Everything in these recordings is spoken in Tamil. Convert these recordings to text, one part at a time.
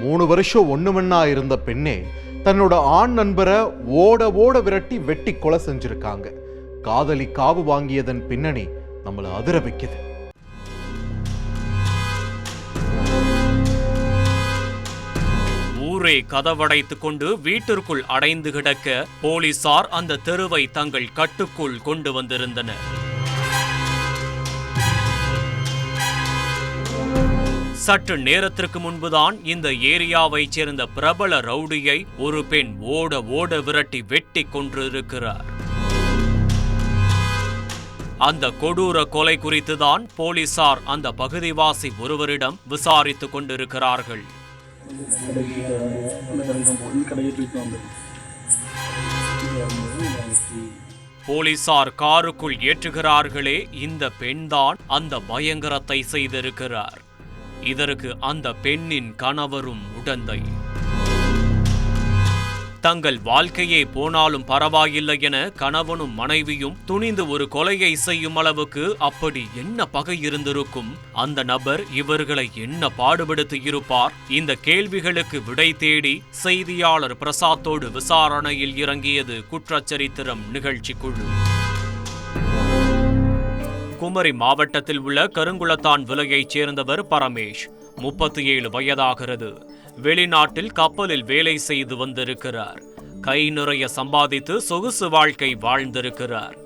மூணு வருஷம் ஒண்ணுமண்ணா இருந்த பெண்ணே தன்னோட ஆண் நண்பரை ஓட ஓட விரட்டி வெட்டி கொலை செஞ்சிருக்காங்க. காதலி காவு வாங்கியதன் பின்னணி நம்மளை அதிர வைக்குது. ஊரே கதவடைத்துக் கொண்டு வீட்டிற்குள் அடைந்து கிடக்க போலீசார் அந்த தெருவை தங்கள் கட்டுக்குள் கொண்டு வந்திருந்தனர். சற்று நேரத்திற்கு முன்புதான் இந்த ஏரியாவைச் சேர்ந்த பிரபல ரவுடியை ஒரு பெண் ஓட ஓட விரட்டி வெட்டி கொன்றிருக்கிறார். அந்த கொடூர கொலை குறித்துதான் போலீசார் அந்த பகுதிவாசி ஒருவரிடம் விசாரித்துக் கொண்டிருக்கிறார்கள். போலீசார் காருக்குள் ஏற்றுகிறார்களே இந்த பெண்தான் அந்த பயங்கரத்தை செய்திருக்கிறார். இதற்கு அந்த பெண்ணின் கணவரும் உடந்தை. தங்கள் வாழ்க்கையே போனாலும் பரவாயில்லை என கணவனும் மனைவியும் துணிந்து ஒரு கொலையை செய்யும் அளவுக்கு அப்படி என்ன பகை இருந்திருக்கும்? அந்த நபர் இவர்களை என்ன பாடுபடுத்தி இருப்பார்? இந்த கேள்விகளுக்கு விடை தேடி செய்தியாளர் பிரசாத்தோடு விசாரணையில் இறங்கியது குற்றச்சரித்திரம் நிகழ்ச்சி குழு. குமரி மாவட்டத்தில் உள்ள கருங்குளத்தான் விலையைச் சேர்ந்தவர் பரமேஷ். முப்பத்தி ஏழு வயதாகிறது. வெளிநாட்டில் கப்பலில் வேலை செய்து வந்திருக்கிறார். கை நிறைய சம்பாதித்து சொகுசு வாழ்க்கை வாழ்ந்திருக்கிறார்.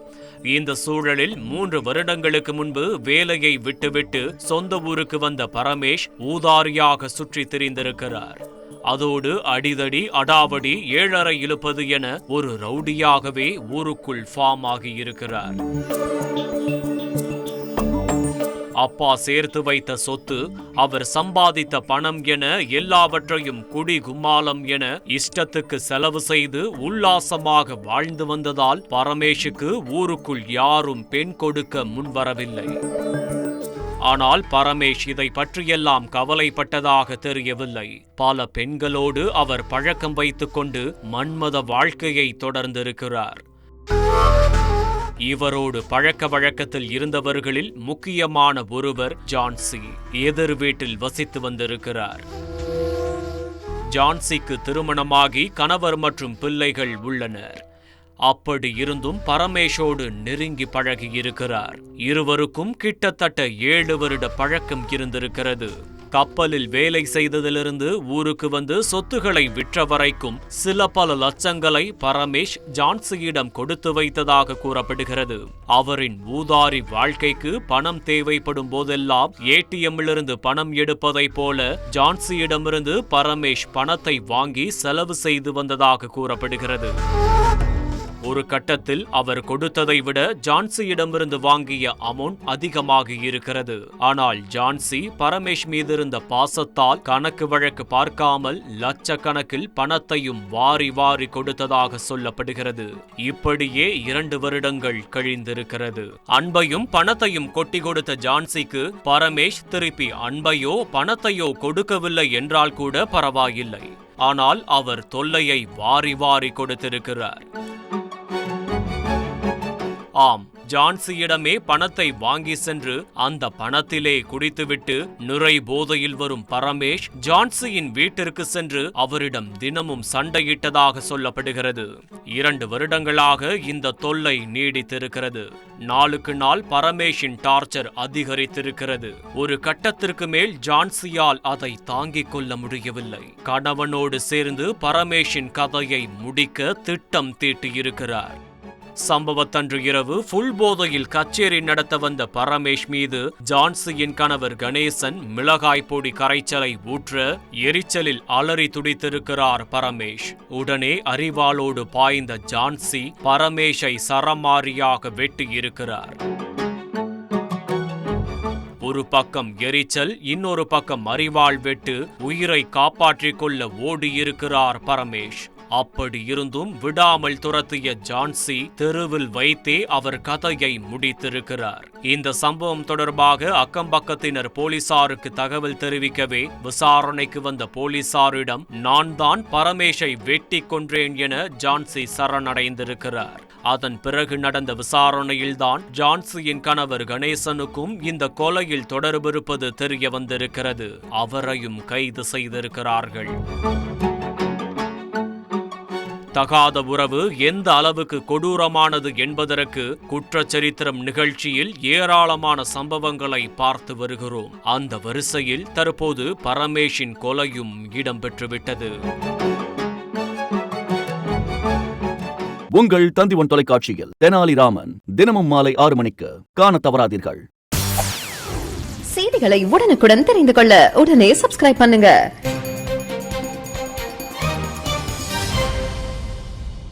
இந்த சூழலில் மூன்று வருடங்களுக்கு முன்பு வேலையை விட்டுவிட்டு சொந்த ஊருக்கு வந்த பரமேஷ் ஊதாரியாக சுற்றி திரிந்திருக்கிறார். அதோடு அடிதடி அடாவடி ஏழரை இழுப்பது என ஒரு ரவுடியாகவே ஊருக்குள் ஃபார்ம் ஆகியிருக்கிறார். அப்பா சேர்த்து வைத்த சொத்து அவர் சம்பாதித்த பணம் என எல்லாவற்றையும் குடி கும்மாலம் என இஷ்டத்துக்கு செலவு செய்து உல்லாசமாக வாழ்ந்து வந்ததால் பரமேஷுக்கு ஊருக்குள் யாரும் பெண் கொடுக்க முன்வரவில்லை. ஆனால் பரமேஷ் இதை பற்றியெல்லாம் கவலைப்பட்டதாக தெரியவில்லை. பல பெண்களோடு அவர் பழக்கம் வைத்துக்கொண்டு மன்மத வாழ்க்கையை தொடர்ந்திருக்கிறார். இவரோடு பழக்க வழக்கத்தில் இருந்தவர்களில் முக்கியமான ஒருவர் ஜான்சி எதிர் வீட்டில் வசித்து வந்திருக்கிறார். ஜான்சிக்கு திருமணமாகி கணவர் மற்றும் பிள்ளைகள் உள்ளனர். அப்படி இருந்தும் பரமேஷோடு நெருங்கி பழகி இருக்கிறார் இருவருக்கும் கிட்டத்தட்ட ஏழு வருட பழக்கம் இருந்திருக்கிறது. கப்பலில் வேலை செய்ததிலிருந்து ஊருக்கு வந்து சொத்துகளை விற்ற வரைக்கும் சில பல லட்சங்களை பரமேஷ் ஜான்சியிடம் கொடுத்து வைத்ததாக கூறப்படுகிறது. அவரின் ஊதாரி வாழ்க்கைக்கு பணம் தேவைப்படும் போதெல்லாம் ஏடிஎம்மிலிருந்து பணம் எடுப்பதைப் போல ஜான்சியிடமிருந்து பரமேஷ் பணத்தை வாங்கி செலவு செய்து வந்ததாக கூறப்படுகிறது. ஒரு கட்டத்தில் அவர் கொடுத்ததை விட ஜான்சியிடமிருந்து வாங்கிய அமௌண்ட் அதிகமாக இருக்கிறது. ஆனால் ஜான்சி பரமேஷ் மீது இருந்த பாசத்தால் கணக்கு வழக்கு பார்க்காமல் லட்சக்கணக்கில் பணத்தையும் வாரி வாரி கொடுத்ததாக சொல்லப்படுகிறது. இப்படியே இரண்டு வருடங்கள் கழிந்திருக்கிறது. அன்பையும் பணத்தையும் கொட்டி கொடுத்த ஜான்சிக்கு பரமேஷ் திருப்பி அன்பையோ பணத்தையோ கொடுக்கவில்லை என்றால் கூட பரவாயில்லை. ஆனால் அவர் தொல்லையை வாரி வாரி கொடுத்திருக்கிறார். ஆம் ஜான்சியிடமே பணத்தை வாங்கி சென்று அந்த பணத்திலே குடித்துவிட்டு நுரை போதையில் வரும் பரமேஷ் ஜான்சியின் வீட்டிற்கு சென்று அவரிடம் தினமும் சண்டையிட்டதாக சொல்லப்படுகிறது. இரண்டு வருடங்களாக இந்த தொல்லை நீடித்திருக்கிறது. நாளுக்கு நாள் பரமேஷின் டார்ச்சர் அதிகரித்திருக்கிறது. ஒரு கட்டத்திற்கு மேல் ஜான்சியால் அதை தாங்கிக் கொள்ள முடியவில்லை. கணவனோடு சேர்ந்து பரமேஷின் கதையை முடிக்க திட்டம் தீட்டியிருக்கிறார். சம்பவத்தன்று இரவு ஃபுல் போதையில் கச்சேரி நடத்த வந்த பரமேஷ் மீது ஜான்சியின் கணவர் கணேசன் மிளகாய் பொடி கரைச்சலை ஊற்ற எரிச்சலில் அலறி துடித்திருக்கிறார் பரமேஷ். உடனே அறிவாளோடு பாய்ந்த ஜான்சி பரமேஷை சரமாரியாக வெட்டியிருக்கிறார். ஒரு பக்கம் எரிச்சல் இன்னொரு பக்கம் அறிவாள் வெட்டு உயிரை காப்பாற்றிக் கொள்ள ஓடியிருக்கிறார் பரமேஷ். அப்படி இருந்தும் விடாமல் துரத்திய ஜான்சி தெருவில் வைத்தே அவர் கதையை முடித்திருக்கிறார். இந்த சம்பவம் தொடர்பாக அக்கம்பக்கத்தினர் போலீசாருக்கு தகவல் தெரிவிக்கவே விசாரணைக்கு வந்த போலீசாரிடம் நான் தான் பரமேஷை வெட்டி கொன்றேன் என ஜான்சி சரணடைந்திருக்கிறார். அதன் பிறகு நடந்த விசாரணையில்தான் ஜான்சியின் கணவர் கணேசனுக்கும் இந்த கொலையில் தொடர்பிருப்பது தெரிய வந்திருக்கிறது. அவரையும் கைது செய்திருக்கிறார்கள். தகாத உறவு எந்த அளவுக்கு கொடூரமானது என்பதற்கு குற்றச்சரித்திரம் நிகழ்ச்சியில் ஏராளமான சம்பவங்களை பார்த்து வருகிறோம். அந்த வரிசையில் தற்போது பரமேஷின் கொலையும் இடம்பெற்றுவிட்டது. உங்கள் தந்திவன் தொலைக்காட்சியில் தெனாலிராமன் தினமும் மாலை ஆறு மணிக்கு காண தவறாதீர்கள். செய்திகளை உடனுக்குடன் தெரிந்து கொள்ள உடனே சப்ஸ்கிரைப் பண்ணுங்க.